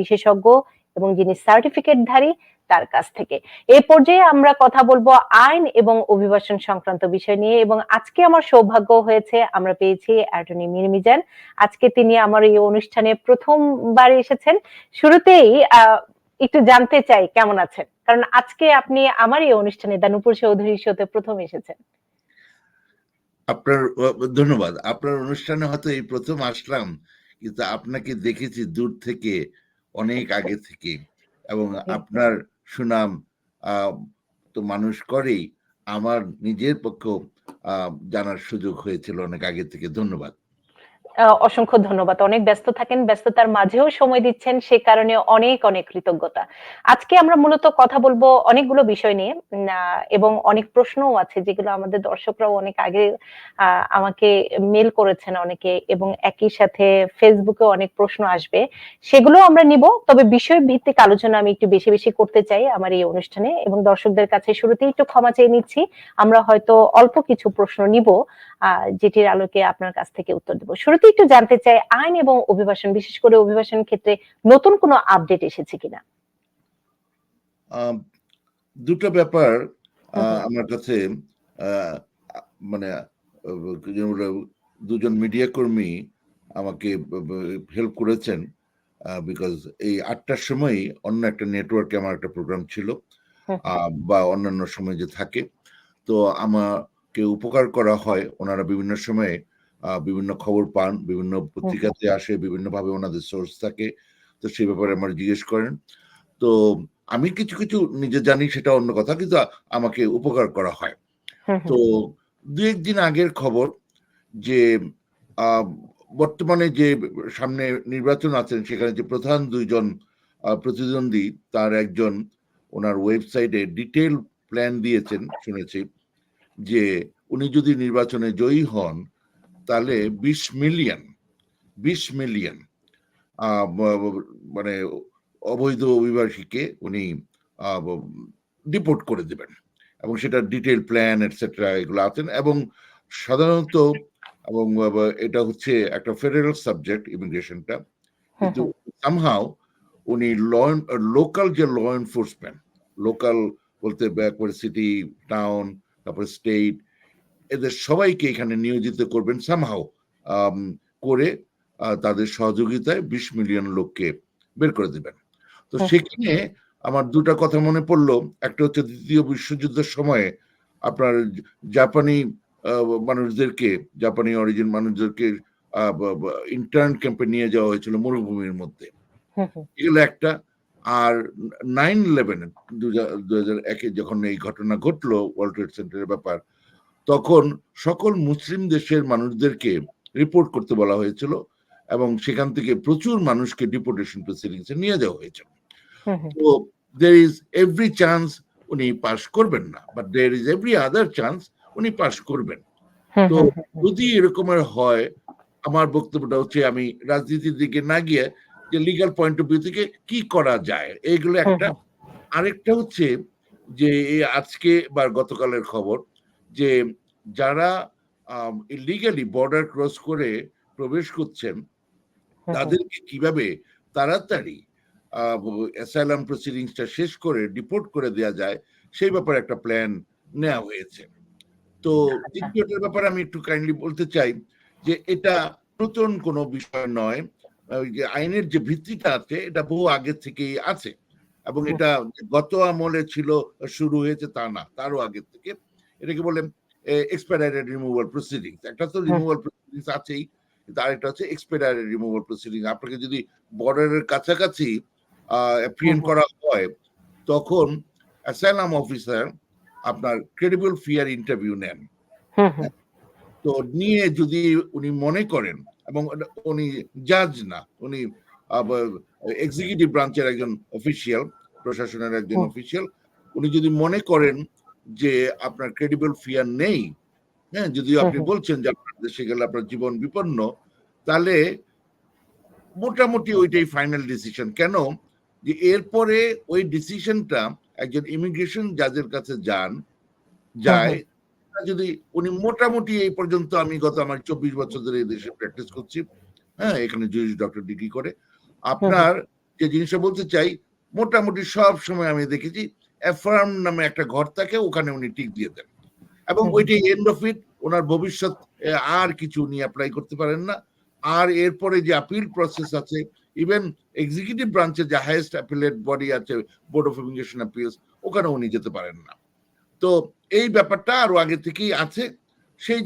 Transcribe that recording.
বিশেষজ্ঞ এবং যিনি সার্টিফিকেটধারী তার কাছ থেকে। এই পর্যায়ে আমরা কথা বলব আইন এবং অভিবাসন সংক্রান্ত বিষয় নিয়ে এবং আজকে আমার সৌভাগ্য হয়েছে আমরা পেয়েছি অ্যাটর্নি মিরমিজান। আজকে তিনি আমার এই অনুষ্ঠানে প্রথমবার এসেছেন। শুরুতেই একটু জানতে চাই কেমন আছেন? কারণ আজকে আপনি আমার এই অনুষ্ঠানে দানুপুর চৌধুরী শোতে প্রথম এসেছেন। আপনার ধন্যবাদ। আপনার অনুষ্ঠানে হয়তো এই প্রথম আসলাম, কিন্তু আপনাকে দেখেছি দূর থেকে অনেক আগে থেকে এবং আপনার সুনাম আহ, তো মানুষ করেই আমার নিজের পক্ষেও আহ, জানার সুযোগ হয়েছিল অনেক আগে থেকে। ধন্যবাদ। অসংখ্য ধন্যবাদ। অনেক ব্যস্ত থাকেন, ব্যস্ততার মাঝেও সময় দিচ্ছেন, সে কারণে অনেক অনেক কৃতজ্ঞতা। আজকে আমরা মূলত কথা বলব অনেকগুলো বিষয় নিয়ে এবং অনেক প্রশ্নও আছে যেগুলো আমাদের দর্শকরাও অনেক আগে আমাকে মেল করেছেন অনেকে এবং একই সাথে ফেসবুকে অনেক প্রশ্ন আসবে। সেগুলো আমরা নিব, তবে বিষয় ভিত্তিক আলোচনা আমি একটু বেশি বেশি করতে চাই আমার এই অনুষ্ঠানে এবং দর্শকদের কাছে শুরুতেই একটু ক্ষমা চেয়ে নিচ্ছি। আমরা হয়তো অল্প কিছু প্রশ্ন নিব যেটির আলোকে আপনার কাছ থেকে উত্তর দেবো। শুরুতে একটু জানতে চাই আইন এবং অভিবাসন বিশেষ করে অভিবাসন ক্ষেত্রে নতুন কোনো আপডেট এসেছে কিনা? দুটো ব্যাপার আমার কাছে মানে দুজন মিডিয়া কর্মী আমাকে হেল্প করেছেন বিকজ এই আটটার সময় অন্য একটা নেটওয়ার্কে আমার একটা প্রোগ্রাম ছিল বা অন্যান্য সময় যে থাকে। তো আমাকে উপকার করা হয় ওনারা বিভিন্ন সময়ে বিভিন্ন খবর পান বিভিন্ন পত্রিকাতে আসে বিভিন্নভাবে ওনাদের সোর্স থাকে। তো সেই ব্যাপারে আমার জিজ্ঞেস করেন। তো আমি কিছু কিছু নিজে জানি সেটা অন্য কথা কিন্তু আমাকে উপকার করা হয়। তো দু একদিন আগের খবর যে আহ, বর্তমানে যে সামনে নির্বাচন আছেন সেখানে যে প্রধান দুইজন প্রতিদ্বন্দ্বী তার একজন ওনার ওয়েবসাইটে ডিটেল প্ল্যান দিয়েছেন শুনেছি যে উনি যদি নির্বাচনে জয়ী হন তাহলে বিশ মিলিয়ন বিশ মিলিয়ন মানে অবৈধ অভিবাসীকে উনি ডিপোর্ট করে দেবেন। এবং সেটা ডিটেল প্ল্যান এটসেট্রা এগুলো আছেন। এবং সাধারণত এবং এটা হচ্ছে একটা ফেডারেল সাবজেক্ট ইমিগ্রেশনটা কিন্তু। সামহাও উনি ল লোকাল যে ল এনফোর্সমেন্ট লোকাল বলতে ব্যাকওয়ার্ড সিটি টাউন তারপর স্টেট এদের সবাইকে এখানে নিয়োজিত করবেন সামহাও করে তাদের সহযোগিতায় বিশ মিলিয়ন লোককে বের করে দেবেন। তো সেখানে আমার দুটা কথা মনে পড়ল। একটা হচ্ছে দ্বিতীয় বিশ্বযুদ্ধের সময়ে আপনার জাপানি মানুষদেরকে জাপানি অরিজিন মানুষদেরকে ইন্টার্ন ক্যাম্পে নিয়ে যাওয়া হয়েছিল মরুভূমির মধ্যে। হুম হুম। এগুলো একটা। আর নাইন ইলেভেন দু হাজার একে যখন এই ঘটনা ঘটলো ওয়ার্ল্ড ট্রেড সেন্টারের ব্যাপার তখন সকল মুসলিম দেশের মানুষদেরকে রিপোর্ট করতে বলা হয়েছিল এবং সেখান থেকে প্রচুর মানুষকে ডিপোর্টেশন প্রসিডিংসে নিয়ে যাওয়া হয়েছিল। তো দের ইজ এভরি চান্স উনি পাস করবেন না but there is every other chance উনি পাস করবেন তো। যদি এরকমের হয় আমার বক্তব্যটা হচ্ছে আমি রাজনীতির দিকে না গিয়ে যে লিগাল পয়েন্ট অফ ভিউ থেকে কি করা যায় এইগুলো একটা। আরেকটা হচ্ছে যে আজকে বা গতকালের খবর যে যারা ইলিগালি বর্ডার ক্রস করে প্রবেশ করছেন হুম হুম। তাদেরকে কীভাবে তাড়াতাড়ি অ্যাসাইলাম প্রসিডিংসটা শেষ করে ডিপোর্ট করে দেওয়া যায় সেই ব্যাপারে একটা প্ল্যান নেওয়া হয়েছে। তো আচ্ছা। দ্বিতীয়টার ব্যাপারে আমি একটু কাইন্ডলি বলতে চাই যে এটা নতুন কোনো বিষয় নয়। ওই যে আইনের যে ভিত্তিটা আছে এটা বহু আগে থেকেই আছে। এবং এটা গত আমলে ছিল শুরু হয়েছে তা না তারও আগে থেকে। এটাকে বলে এক্সপেডাইটেড রিমুভাল প্রসিডিংস একটা তো। রিমুভাল প্রসিডিংস আছেই কিন্তু আরেকটা হচ্ছে এক্সপেডাইটেড রিমুভাল প্রসিডিং আপনাকে যদি বর্ডারের কাছাকাছি হুম অ্যাপ্রিয়েন্ট করা হয় তখন অ্যাসাইলাম অফিসার আপনার ক্রেডিবল ফিয়ার ইন্টারভিউ নেন। তো নিয়ে যদি উনি মনে করেন এবং উনি জাজ না উনি এক্সিকিউটিভ ব্রাঞ্চের একজন অফিসিয়াল প্রশাসনের একজন অফিসিয়াল উনি যদি মনে করেন যে আপনার ক্রেডিবল ফিয়ার নেই হ্যাঁ? যদিও আপনি বলছেন যে আপনার দেশে গেলে আপনার জীবন বিপন্ন তাহলে মোটামুটি ওইটাই ফাইনাল ডিসিশন কেন? যে এরপরে ওই ডিসিশনটা একজন ইমিগ্রেশন জাজের কাছে যান যায় যদি উনি মোটামুটি এই পর্যন্ত আমি গত আমার চব্বিশ বছর ধরে এই দেশে প্র্যাকটিস করছি হ্যাঁ? এখানে জুরিস ডক্টর ডিগ্রি করে। আপনার যে জিনিসটা বলতে চাই মোটামুটি সব সময় আমি দেখেছি অ্যাফার্ম নামে একটা ঘর থাকে ওখানে উনি টিক দিয়ে দেন। এবং। ওইটাই এন্ড অফ ইট ওনার ভবিষ্যৎ আর কিছু উনি অ্যাপ্লাই করতে পারেন না। আর এরপরে যে আপিল প্রসেস আছে ইভেন এক্সিকিউটিভ ব্রাঞ্চে যে হাইয়েস্ট অ্যাপিলেট বডি আছে বোর্ড অফ ইমিগ্রেশন অ্যাপিলস ওখানে উনি যেতে পারেন না। তো এই ব্যাপারটা আরও আগে থেকেই আছে। সেই